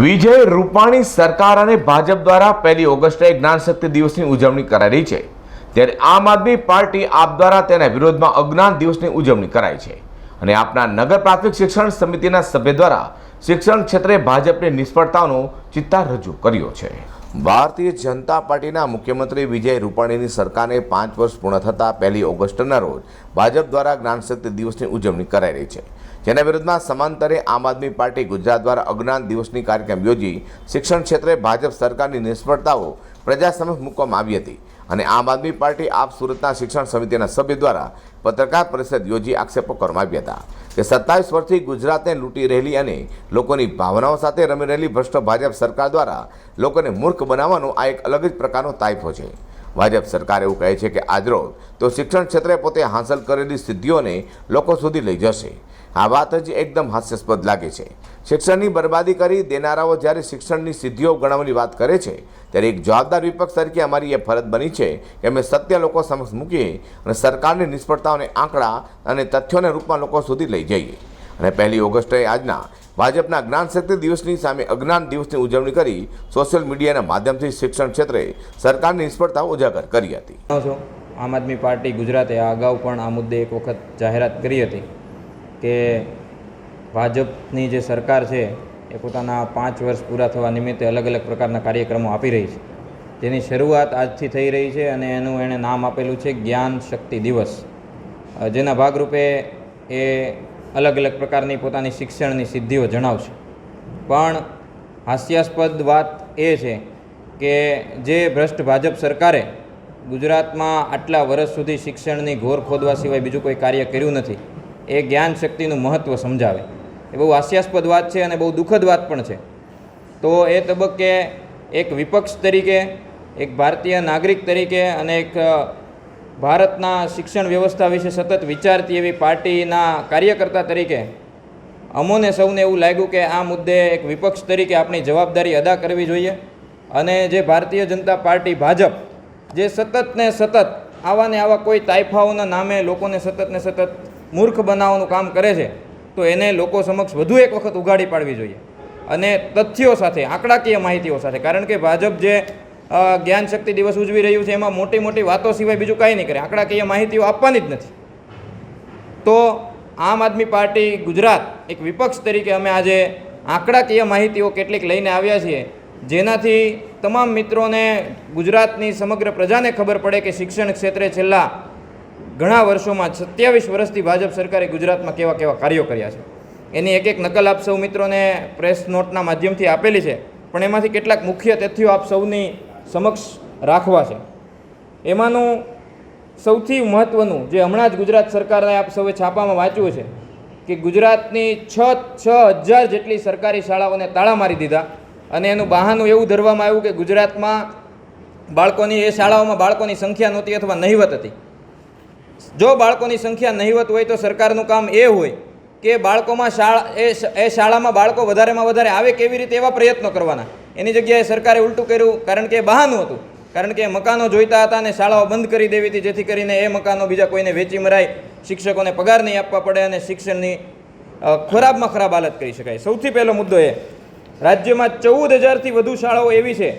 વિજય રૂપાણી સરકાર અને ભાજપ દ્વારા પહેલી ઓગસ્ટે જ્ઞાનશક્તિ દિવસની ઉજવણી કરાઈ રહી છે. ત્યારે આમ આદમી પાર્ટી આપ દ્વારા તેના વિરોધમાં અજ્ઞાન દિવસની ઉજવણી કરાઈ છે. અને આપના નગર પ્રાથમિક શિક્ષણ સમિતિના સભ્ય દ્વારા શિક્ષણ ક્ષેત્રે ભાજપની નિષ્ફળતાનો ચિત્તાર રજૂ કર્યો છે. ભારતીય જનતા પાર્ટીના મુખ્યમંત્રી વિજય રૂપાણીની સરકારને પાંચ વર્ષ પૂર્ણ થતાં પહેલી ઓગસ્ટના રોજ ભાજપ દ્વારા જ્ઞાનશક્તિ દિવસની ઉજવણી કરાઈ રહી છે. જેના વિરુદ્ધમાં સમાંતરે આમ આદમી પાર્ટી ગુજરાત દ્વારા અજ્ઞાન દિવસની કાર્યક્રમ યોજી શિક્ષણ ક્ષેત્રે ભાજપ સરકારની નિષ્ફળતાઓ પ્રજા સમક્ષ મૂકવામાં આવી હતી અને આમ આદમી પાર્ટી આપ સુરતના શિક્ષણ સમિતિના સભ્ય દ્વારા પત્રકાર પરિષદ યોજી આક્ષેપો કરવામાં આવ્યા હતા. કે સત્તાવીસ વર્ષથી ગુજરાતને લૂંટી રહેલી અને લોકોની ભાવનાઓ સાથે રમી રહેલી ભ્રષ્ટ ભાજપ સરકાર દ્વારા લોકોને મૂર્ખ બનાવવાનો આ એક અલગ જ પ્રકારનો તાઇફો છે. ભાજપ સરકાર એવું કહે છે કે આજરોજ તો શિક્ષણ ક્ષેત્રે પોતે હાંસલ કરેલી સિદ્ધિઓને લોકો સુધી લઈ જશે. આ વાત જ એકદમ હાસ્યાસ્પદ લાગે છે. શિક્ષણની બરબાદી કરી દેનારાઓ જ્યારે શિક્ષણની સિદ્ધિઓ ગણવાની વાત કરે છે, ત્યારે એક જવાબદાર વિપક્ષ તરીકે અમારી એ ફરજ બની છે કે અમે સત્ય લોકો સમક્ષ મૂકીએ અને સરકારની નિષ્ફળતાઓને આંકડા અને તથ્યોને રૂપમાં લોકો સુધી લઈ જઈએ. અને પહેલી ઓગસ્ટે આજના ભાજપના જ્ઞાન શક્તિ દિવસની સામે અજ્ઞાન દિવસની ઉજવણી કરી સોશિયલ મીડિયાના માધ્યમથી શિક્ષણ ક્ષેત્રે સરકારની નિષ્ફળતા ઉજાગર કરી હતી. આમ આદમી પાર્ટી ગુજરાતે આ અગાઉ પણ આ મુદ્દે એક વખત જાહેરાત કરી હતી કે ભાજપની જે સરકાર છે એ પોતાના પાંચ વર્ષ પૂરા થવા નિમિત્તે અલગ અલગ પ્રકારના કાર્યક્રમો આપી રહી છે. જેની શરૂઆત આજથી થઈ રહી છે અને એનું એણે નામ આપેલું છે જ્ઞાન શક્તિ દિવસ. જેના ભાગરૂપે એ અલગ અલગ પ્રકારની પોતાની શિક્ષણની સિદ્ધિઓ જણાવશે. પણ હાસ્યાસ્પદ વાત એ છે કે જે ભ્રષ્ટ ભાજપ સરકારે ગુજરાતમાં આટલા વર્ષ સુધી શિક્ષણની ઘોર ખોદવા સિવાય બીજું કોઈ કાર્ય કર્યું નથી, એ જ્ઞાન શક્તિનું મહત્ત્વ સમજાવે. એ બહુ હાસ્યાસ્પદ વાત છે અને બહુ દુઃખદ વાત પણ છે. તો એ તબક્કે એક વિપક્ષ તરીકે, એક ભારતીય નાગરિક તરીકે અને એક ભારતના શિક્ષણ વ્યવસ્થા વિશે સતત વિચારતી એવી પાર્ટીના કાર્યકર્તા તરીકે અમોને સૌને એવું લાગ્યું કે આ મુદ્દે એક વિપક્ષ તરીકે આપણી જવાબદારી અદા કરવી જોઈએ અને જે ભારતીય જનતા પાર્ટી ભાજપ, જે સતત ને સતત આવા ને આવા કોઈ તાઇફાઓના નામે લોકોને સતત ને સતત મૂર્ખ બનાવવાનું કામ કરે છે, તો એને લોકો સમક્ષ વધુ એક વખત ઉગાડી પાડવી જોઈએ. અને તથ્યો સાથે, આંકડાકીય માહિતીઓ સાથે, કારણ કે ભાજપ જે જ્ઞાન શક્તિ દિવસ ઉજવી રહ્યું છે, એમાં મોટી મોટી વાતો સિવાય બીજું કાંઈ નહીં કરે. આંકડાકીય માહિતીઓ આપવાની જ નથી. તો આમ આદમી પાર્ટી ગુજરાત એક વિપક્ષ તરીકે અમે આજે આંકડાકીય માહિતીઓ કેટલીક લઈને આવ્યા છીએ, જેનાથી તમામ મિત્રોને ગુજરાતની સમગ્ર પ્રજાને ખબર પડે કે શિક્ષણ ક્ષેત્રે છેલ્લા ઘણા વર્ષોમાં સત્યાવીસ વર્ષથી ભાજપ સરકારે ગુજરાતમાં કેવા કેવા કાર્યો કર્યા છે. એની એક એક નકલ આપ સૌ મિત્રોને પ્રેસ નોટના માધ્યમથી આપેલી છે. પણ એમાંથી કેટલાક મુખ્ય તથ્યો આપ સૌની સમક્ષ રાખવા છે. એમાંનું સૌથી મહત્ત્વનું જે હમણાં જ ગુજરાત સરકારે આપ સૌએ છાપામાં વાંચ્યું છે કે ગુજરાતની છ છ હજાર જેટલી સરકારી શાળાઓને તાળા મારી દીધા અને એનું બહાનું એવું ધરવામાં આવ્યું કે ગુજરાતમાં બાળકોની, એ શાળાઓમાં બાળકોની સંખ્યા નહોતી અથવા નહિવત હતી. જો બાળકોની સંખ્યા નહિવત હોય તો સરકારનું કામ એ હોય કે બાળકોમાં શાળા એ શાળામાં બાળકો વધારેમાં વધારે આવે કેવી રીતે એવા પ્રયત્નો કરવાના. એની જગ્યાએ સરકારે ઉલટું કર્યું કારણ કે બહાનું હતું. કારણ કે મકાનો જોઈતા હતા અને શાળાઓ બંધ કરી દેવી હતી, જેથી કરીને એ મકાનો બીજા કોઈને વેચી મરાય, શિક્ષકોને પગાર નહીં આપવા પડે અને શિક્ષણની ખરાબમાં ખરાબ હાલત કરી શકાય. સૌથી પહેલો મુદ્દો એ. રાજ્યમાં ચૌદ હજારથી વધુ શાળાઓ એવી છે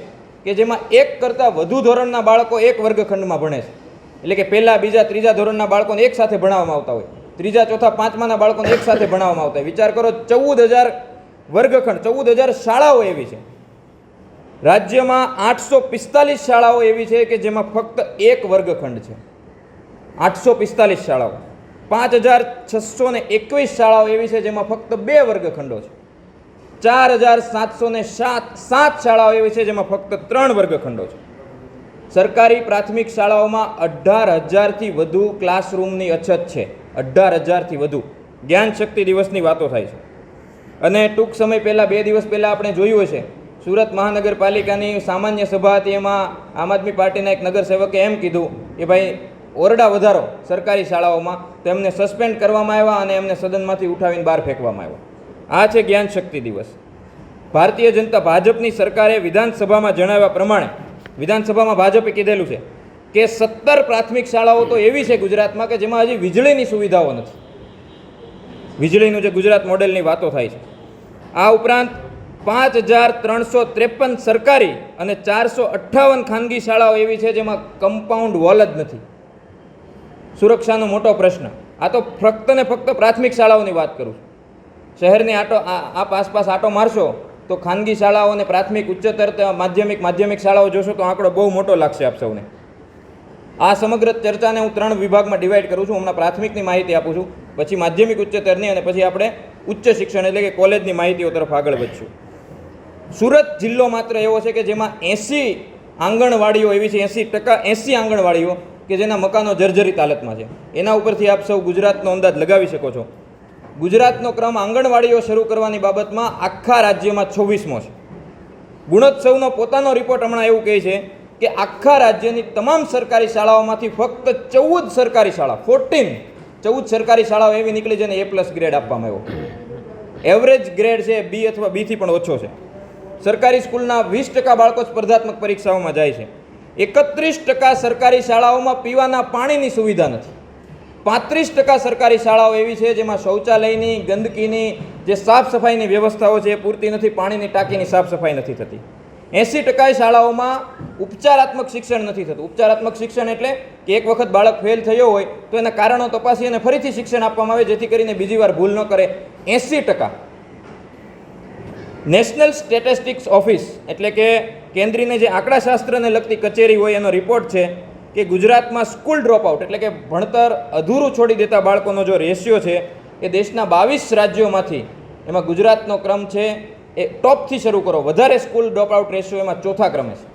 કે જેમાં એક કરતાં વધુ ધોરણના બાળકો એક વર્ગખંડમાં ભણે છે. એટલે કે પહેલાં, બીજા, ત્રીજા ધોરણના બાળકોને એક સાથે ભણાવવામાં આવતા હોય. ત્રીજા, ચોથા, પાંચમાના બાળકોને એક સાથે ભણાવવામાં આવતા હોય. વિચાર કરો, ચૌદ હજાર વર્ગખંડ, ચૌદ હજાર શાળાઓ એવી છે. રાજ્યમાં આઠસો પિસ્તાલીસ શાળાઓ એવી છે કે જેમાં ફક્ત એક વર્ગખંડ છે. આઠસો પિસ્તાલીસ શાળાઓ. પાંચ હજાર છસો ને એકવીસ શાળાઓ એવી છે જેમાં ફક્ત બે વર્ગખંડો છે. ચાર હજાર સાતસો ને સાત સાત શાળાઓ એવી છે જેમાં ફક્ત ત્રણ વર્ગખંડો છે. સરકારી પ્રાથમિક શાળાઓમાં અઢાર હજારથી વધુ ક્લાસરૂમની અછત છે. અઢાર હજારથી વધુ. જ્ઞાન શક્તિ દિવસની વાતો થાય છે. અને ટૂંક સમય પહેલાં, બે દિવસ પહેલાં આપણે જોયું હશે સુરત મહાનગરપાલિકાની સામાન્ય સભા હતી, એમાં આમ આદમી પાર્ટીના એક નગરસેવકે એમ કીધું કે ભાઈ, ઓરડા વધારો સરકારી શાળાઓમાં, તો એમને સસ્પેન્ડ કરવામાં આવ્યા અને એમને સદનમાંથી ઉઠાવીને બહાર ફેંકવામાં આવ્યા. આ છે જ્ઞાન શક્તિ દિવસ. ભારતીય જનતા ભાજપની સરકારે વિધાનસભામાં જણાવ્યા પ્રમાણે, વિધાનસભામાં ભાજપે કીધેલું છે કે સત્તર પ્રાથમિક શાળાઓ તો એવી છે ગુજરાતમાં કે જેમાં હજી વીજળીની સુવિધાઓ નથી. વીજળીનું જે ગુજરાત મોડેલની વાતો થાય છે. આ ઉપરાંત પાંચ હજાર ત્રણસો ત્રેપન સરકારી અને ચારસો અઠ્ઠાવન ખાનગી શાળાઓ એવી છે જેમાં કમ્પાઉન્ડ વોલ જ નથી. સુરક્ષાનો મોટો પ્રશ્ન. આ તો ફક્ત ને ફક્ત પ્રાથમિક શાળાઓની વાત કરું છું. શહેરની આટો આ- આસપાસ આટો મારશો તો ખાનગી શાળાઓ અને પ્રાથમિક ઉચ્ચતર માધ્યમિક માધ્યમિક શાળાઓ જોશો તો આંકડો બહુ મોટો લાગશે આપ સૌને. આ સમગ્ર ચર્ચાને હું ત્રણ વિભાગમાં ડિવાઈડ કરું છું. હમણાં પ્રાથમિકની માહિતી આપું છું, પછી માધ્યમિક ઉચ્ચતરની અને પછી આપણે ઉચ્ચ શિક્ષણ એટલે કે કોલેજની માહિતીઓ તરફ આગળ વધશું. સુરત જિલ્લો માત્ર એવો છે કે જેમાં એંસી આંગણવાડીઓ એવી છે, એંસી ટકા એંસી આંગણવાડીઓ કે જેના મકાનો જર્જરિત હાલતમાં છે. એના ઉપરથી આપ સૌ ગુજરાતનો અંદાજ લગાવી શકો છો. ગુજરાતનો ક્રમ આંગણવાડીઓ શરૂ કરવાની બાબતમાં આખા રાજ્યમાં છવ્વીસમો છે. ગુણોત્સવનો પોતાનો રિપોર્ટ હમણાં એવું કહે છે કે આખા રાજ્યની તમામ સરકારી શાળાઓમાંથી ફક્ત ચૌદ સરકારી શાળા ફોર્ટીન ચૌદ સરકારી શાળાઓ એવી નીકળી જેને એ પ્લસ ગ્રેડ આપવામાં આવ્યો. એવરેજ ગ્રેડ છે બી અથવા બીથી પણ ઓછો છે. સરકારી સ્કૂલના વીસ ટકા બાળકો સ્પર્ધાત્મક પરીક્ષાઓમાં જાય છે. એકત્રીસ ટકા સરકારી શાળાઓમાં પીવાના પાણીની સુવિધા નથી. પાંત્રીસ ટકા સરકારી શાળાઓ એવી છે જેમાં શૌચાલયની, ગંદકીની જે સાફ સફાઈની વ્યવસ્થાઓ છે એ પૂરતી નથી, પાણીની ટાંકીની સાફ સફાઈ નથી થતી. એંસી ટકા શાળાઓમાં ઉપચારાત્મક શિક્ષણ નથી થતું. ઉપચારાત્મક શિક્ષણ એટલે કે એક વખત બાળક ફેલ થયો હોય તો એના કારણો તપાસી અને ફરીથી શિક્ષણ આપવામાં આવે જેથી કરીને બીજી વાર ભૂલ ન કરે. એંસી ટકા નેશનલ સ્ટેટિસ્ટિક્સ ઓફિસ, એટલે કે કેન્દ્રીય જે આંકડાશાસ્ત્રને લગતી કચેરી હોય એનો રિપોર્ટ છે કે ગુજરાતમાં સ્કૂલ ડ્રોપઆઉટ એટલે કે ભણતર અધૂરું છોડી દેતા બાળકોનો જો રેશિયો છે, એ દેશના બાવીસ રાજ્યોમાંથી, એમાં ગુજરાતનો ક્રમ છે, એ ટોપથી શરૂ કરો, વધારે સ્કૂલ ડ્રોપઆઉટ રેશિયો એમાં ચોથા ક્રમે છે.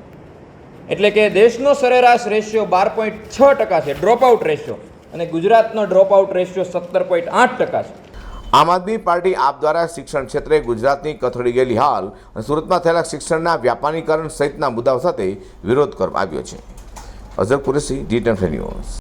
એટલે કે દેશનો સરેરાશ રેશિયો બાર પોઈન્ટ છ ટકા છે ડ્રોપઆઉટ રેશિયો અને ગુજરાતનો ડ્રોપઆઉટ રેશિયો સત્તર પોઈન્ટ આઠ ટકા છે. આમ આદમી પાર્ટી આપ દ્વારા શિક્ષણ ક્ષેત્રે ગુજરાતની કથળી ગયેલી હાલ અને સુરતમાં થયેલા શિક્ષણના વ્યાપારીકરણ સહિતના મુદ્દાઓ સાથે વિરોધ કરવામાં આવ્યો છે. Azhar Qureshi ten news.